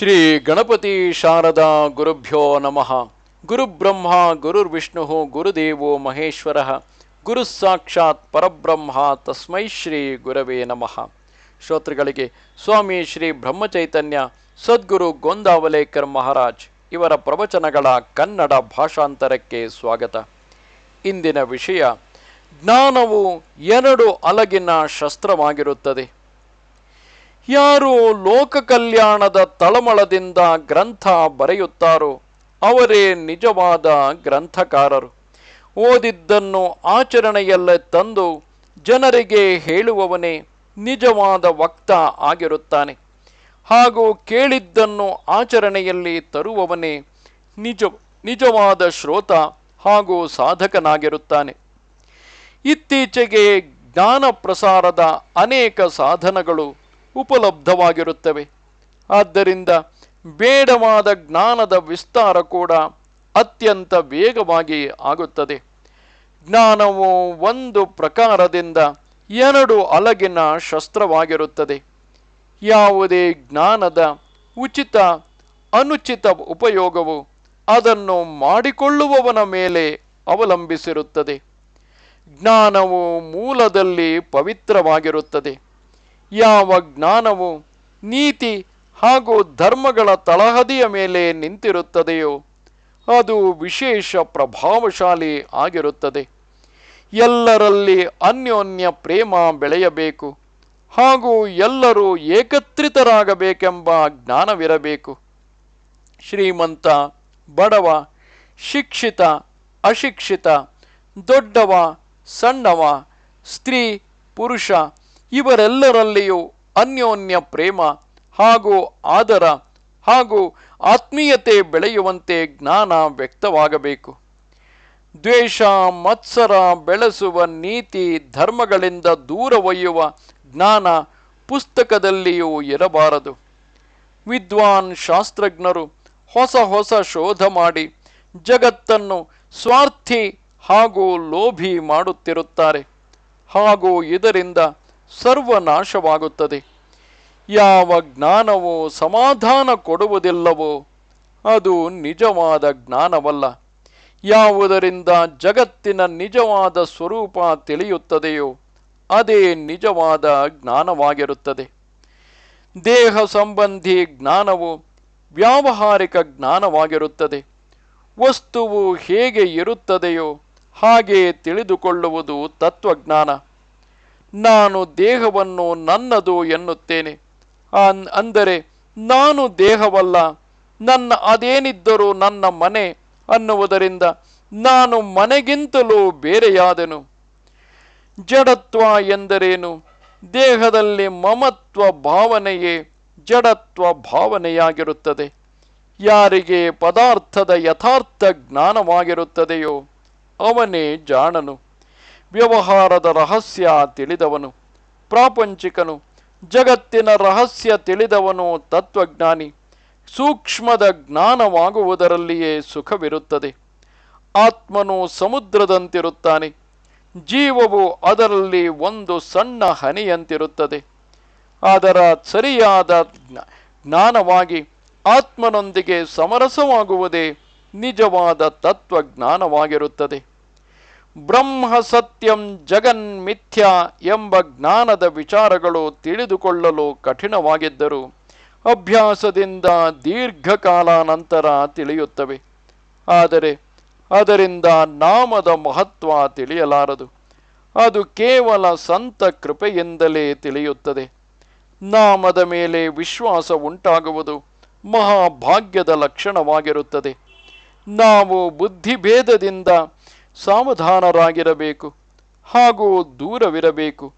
ಶ್ರೀ ಗಣಪತಿ ಶಾರದಾ ಗುರುಭ್ಯೋ ನಮಃ. ಗುರುಬ್ರಹ್ಮ ಗುರುರ್ವಿಷ್ಣು ಗುರುದೇವೋ ಮಹೇಶ್ವರ. ಗುರು ಸಾಕ್ಷಾತ್ ಪರಬ್ರಹ್ಮ, ತಸ್ಮೈ ಶ್ರೀ ಗುರವೇ ನಮಃ. ಶ್ರೋತೃಗಳಿಗೆ, ಸ್ವಾಮಿ ಶ್ರೀ ಬ್ರಹ್ಮಚೈತನ್ಯ, ಸದ್ಗುರು ಗೋಂದಾವಲೇಕರ್ ಮಹಾರಾಜ್ ಇವರ ಪ್ರವಚನಗಳ ಕನ್ನಡ ಭಾಷಾಂತರಕ್ಕೆ ಸ್ವಾಗತ. ಇಂದಿನ ವಿಷಯ, ಜ್ಞಾನವು ಎರಡು ಅಲಗಿನ ಶಸ್ತ್ರವಾಗಿರುತ್ತದೆ. ಯಾರು ಲೋಕ ಕಲ್ಯಾಣದ ತಳಮಳದಿಂದ ಗ್ರಂಥ ಬರೆಯುತ್ತಾರೋ, ಅವರೇ ನಿಜವಾದ ಗ್ರಂಥಕಾರರು. ಓದಿದ್ದನ್ನು ಆಚರಣೆಯಲ್ಲೇ ತಂದು ಜನರಿಗೆ ಹೇಳುವವನೇ ನಿಜವಾದ ವಕ್ತ ಆಗಿರುತ್ತಾನೆ. ಹಾಗೂ ಕೇಳಿದ್ದನ್ನು ಆಚರಣೆಯಲ್ಲಿ ತರುವವನೇ ನಿಜ, ನಿಜವಾದ ಶ್ರೋತ ಹಾಗೂ ಸಾಧಕನಾಗಿರುತ್ತಾನೆ. ಇತ್ತೀಚೆಗೆ ಜ್ಞಾನ ಪ್ರಸಾರದ ಅನೇಕ ಸಾಧನಗಳು ಉಪಲಬ್ಧವಾಗಿರುತ್ತವೆ. ಆದ್ದರಿಂದ ಬೇಡವಾದ ಜ್ಞಾನದ ವಿಸ್ತಾರ ಕೂಡ ಅತ್ಯಂತ ವೇಗವಾಗಿ ಆಗುತ್ತದೆ. ಜ್ಞಾನವು ಒಂದು ಪ್ರಕಾರದಿಂದ ಎರಡು ಅಲಗಿನ ಶಸ್ತ್ರವಾಗಿರುತ್ತದೆ. ಯಾವುದೇ ಜ್ಞಾನದ ಉಚಿತ, ಅನುಚಿತ ಉಪಯೋಗವು ಅದನ್ನು ಮಾಡಿಕೊಳ್ಳುವವನ ಮೇಲೆ ಅವಲಂಬಿಸಿರುತ್ತದೆ. ಜ್ಞಾನವು ಮೂಲದಲ್ಲಿ ಪವಿತ್ರವಾಗಿರುತ್ತದೆ. ಯಾವ ಜ್ಞಾನವು ನೀತಿ ಹಾಗೂ ಧರ್ಮಗಳ ತಳಹದಿಯ ಮೇಲೆ ನಿಂತಿರುತ್ತದೆಯೋ, ಅದು ವಿಶೇಷ ಪ್ರಭಾವಶಾಲಿ ಆಗಿರುತ್ತದೆ. ಎಲ್ಲರಲ್ಲಿ ಅನ್ಯೋನ್ಯ ಪ್ರೇಮ ಬೆಳೆಯಬೇಕು ಹಾಗೂ ಎಲ್ಲರೂ ಏಕತ್ರಿತರಾಗಬೇಕೆಂಬ ಜ್ಞಾನವಿರಬೇಕು. ಶ್ರೀಮಂತ, ಬಡವ, ಶಿಕ್ಷಿತ, ಅಶಿಕ್ಷಿತ, ದೊಡ್ಡವ, ಸಣ್ಣವ, ಸ್ತ್ರೀ, ಪುರುಷ ಇವರೆಲ್ಲರಲ್ಲಿಯೂ ಅನ್ಯೋನ್ಯ ಪ್ರೇಮ ಹಾಗೂ ಆದರ ಹಾಗೂ ಆತ್ಮೀಯತೆ ಬೆಳೆಯುವಂತೆ ಜ್ಞಾನ ವ್ಯಕ್ತವಾಗಬೇಕು. ದ್ವೇಷ, ಮತ್ಸರ, ಬೆಳೆಸುವ ನೀತಿ, ಧರ್ಮಗಳಿಂದ ದೂರ ಒಯ್ಯುವ ಜ್ಞಾನ ಪುಸ್ತಕದಲ್ಲಿಯೂ ಇರಬಾರದು. ವಿದ್ವಾನ್ ಶಾಸ್ತ್ರಜ್ಞರು ಹೊಸ ಹೊಸ ಶೋಧ ಮಾಡಿ ಜಗತ್ತನ್ನು ಸ್ವಾರ್ಥಿ ಹಾಗೂ ಲೋಭಿ ಮಾಡುತ್ತಿರುತ್ತಾರೆ. ಹಾಗೂ ಇದರಿಂದ ಸರ್ವನಾಶವಾಗುತ್ತದೆ. ಯಾವ ಜ್ಞಾನವೋ ಸಮಾಧಾನ ಕೊಡುವುದಿಲ್ಲವೋ, ಅದು ನಿಜವಾದ ಜ್ಞಾನವಲ್ಲ. ಯಾವುದರಿಂದ ಜಗತ್ತಿನ ನಿಜವಾದ ಸ್ವರೂಪ ತಿಳಿಯುತ್ತದೆಯೋ, ಅದೇ ನಿಜವಾದ ಜ್ಞಾನವಾಗಿರುತ್ತದೆ. ದೇಹ ಸಂಬಂಧಿ ಜ್ಞಾನವು ವ್ಯಾವಹಾರಿಕ ಜ್ಞಾನವಾಗಿರುತ್ತದೆ. ವಸ್ತುವು ಹೇಗೆ ಇರುತ್ತದೆಯೋ ಹಾಗೆ ತಿಳಿದುಕೊಳ್ಳುವುದು ತತ್ವಜ್ಞಾನ. ನಾನು ದೇಹವನ್ನು ನನ್ನದು ಎನ್ನುತ್ತೇನೆ. ಅಂದರೆ ನಾನು ದೇಹವಲ್ಲ, ನನ್ನ ಅದೇನಿದ್ದರೂ ನನ್ನ ಮನೆ ಅನ್ನುವುದರಿಂದ ನಾನು ಮನೆಗಿಂತಲೂ ಬೇರೆಯಾದೆನು. ಜಡತ್ವ ಎಂದರೇನು? ದೇಹದಲ್ಲಿ ಮಮತ್ವ ಭಾವನೆಯೇ ಜಡತ್ವ ಭಾವನೆಯಾಗಿರುತ್ತದೆ. ಯಾರಿಗೆ ಪದಾರ್ಥದ ಯಥಾರ್ಥ ಜ್ಞಾನವಾಗಿರುತ್ತದೆಯೋ ಅವನೇ ಜಾಣನು. ವ್ಯವಹಾರದ ರಹಸ್ಯ ತಿಳಿದವನು, ಪ್ರಾಪಂಚಿಕನು, ಜಗತ್ತಿನ ರಹಸ್ಯ ತಿಳಿದವನು ತತ್ವಜ್ಞಾನಿ, ಸೂಕ್ಷ್ಮದ ಜ್ಞಾನವಾಗುವುದರಲ್ಲಿಯೇ ಸುಖವಿರುತ್ತದೆ. ಆತ್ಮನು ಸಮುದ್ರದಂತಿರುತ್ತಾನೆ, ಜೀವವು ಅದರಲ್ಲಿ ಒಂದು ಸಣ್ಣ ಹನಿಯಂತಿರುತ್ತದೆ. ಅದರ ಸರಿಯಾದ ಜ್ಞ- ಜ್ಞಾನವಾಗಿ ಆತ್ಮನೊಂದಿಗೆ ಸಮರಸವಾಗುವುದೇ ನಿಜವಾದ ತತ್ವಜ್ಞಾನವಾಗಿರುತ್ತದೆ. ಬ್ರಹ್ಮ ಸತ್ಯಂ ಜಗನ್ ಮಿಥ್ಯ ಎಂಬ ಜ್ಞಾನದ ವಿಚಾರಗಳು ತಿಳಿದುಕೊಳ್ಳಲು ಕಠಿಣವಾಗಿದ್ದರೂ ಅಭ್ಯಾಸದಿಂದ ದೀರ್ಘಕಾಲ ನಂತರ ತಿಳಿಯುತ್ತವೆ. ಆದರೆ ಅದರಿಂದ ನಾಮದ ಮಹತ್ವ ತಿಳಿಯಲಾರದು. ಅದು ಕೇವಲ ಸಂತ ಕೃಪೆಯಿಂದಲೇ ತಿಳಿಯುತ್ತದೆ. ನಾಮದ ಮೇಲೆ ವಿಶ್ವಾಸ ಉಂಟಾಗುವುದು ಮಹಾಭಾಗ್ಯದ ಲಕ್ಷಣವಾಗಿರುತ್ತದೆ. ನಾವು ಬುದ್ಧಿಭೇದದಿಂದ ಸಾವಧಾನರಾಗಿರಬೇಕು. ಹಾಗೂ ದೂರವಿರಬೇಕು.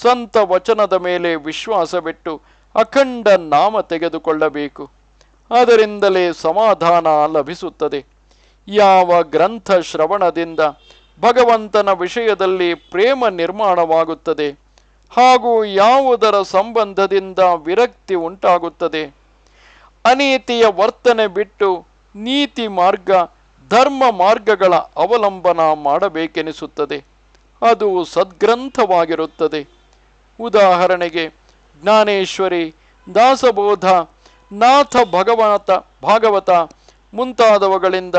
ಸಂತ ವಚನದ ಮೇಲೆ ವಿಶ್ವಾಸವಿಟ್ಟು ಅಖಂಡ ನಾಮ ತೆಗೆದುಕೊಳ್ಳಬೇಕು. ಅದರಿಂದಲೇ ಸಮಾಧಾನ ಲಭಿಸುತ್ತದೆ. ಯಾವ ಗ್ರಂಥ ಶ್ರವಣದಿಂದ ಭಗವಂತನ ವಿಷಯದಲ್ಲಿ ಪ್ರೇಮ ನಿರ್ಮಾಣವಾಗುತ್ತದೆ. ಹಾಗೂ ಯಾವುದರ ಸಂಬಂಧದಿಂದ ವಿರಕ್ತಿ ಉಂಟಾಗುತ್ತದೆ. ಅನೀತಿಯ ವರ್ತನೆ ಬಿಟ್ಟು ನೀತಿ ಮಾರ್ಗ ಧರ್ಮ ಮಾರ್ಗಗಳ ಅವಲಂಬನ ಮಾಡಬೇಕೆನಿಸುತ್ತದೆ. ಅದು ಸದ್ಗ್ರಂಥವಾಗಿರುತ್ತದೆ. ಉದಾಹರಣೆಗೆ, ಜ್ಞಾನೇಶ್ವರಿ, ದಾಸಬೋಧ, ನಾಥ ಭಗವತ, ಭಾಗವತ ಮುಂತಾದವುಗಳಿಂದ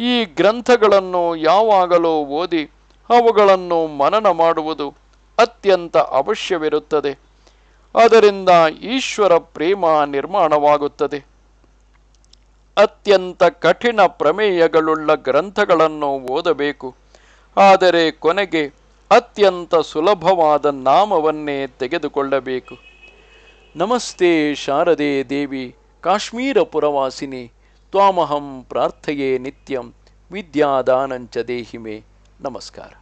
ಈ ಗ್ರಂಥಗಳನ್ನು ಯಾವಾಗಲೂ ಓದಿ ಅವುಗಳನ್ನು ಮನನ ಮಾಡುವುದು ಅತ್ಯಂತ ಅವಶ್ಯವಿರುತ್ತದೆ. ಅದರಿಂದ ಈಶ್ವರ ಪ್ರೇಮ ನಿರ್ಮಾಣವಾಗುತ್ತದೆ. ಅತ್ಯಂತ ಕಠಿಣ ಪ್ರಮೇಯಗಳುಳ್ಳ ಗ್ರಂಥಗಳನ್ನು ಓದಬೇಕು. ಆದರೆ ಕೊನೆಗೆ ಅತ್ಯಂತ ಸುಲಭವಾದ ನಾಮವನ್ನೇ ತೆಗೆದುಕೊಳ್ಳಬೇಕು. ನಮಸ್ತೆ ಶಾರದೆ ದೇವಿ, ಕಾಶ್ಮೀರ ಪುರವಾಸಿನಿ, ತ್ವಾಮಹಂ ಪ್ರಾರ್ಥೆಯೇ ನಿತ್ಯಂ, ವಿದ್ಯಾದಾನಂಚ ದೇಹಿಮೆ. ನಮಸ್ಕಾರ.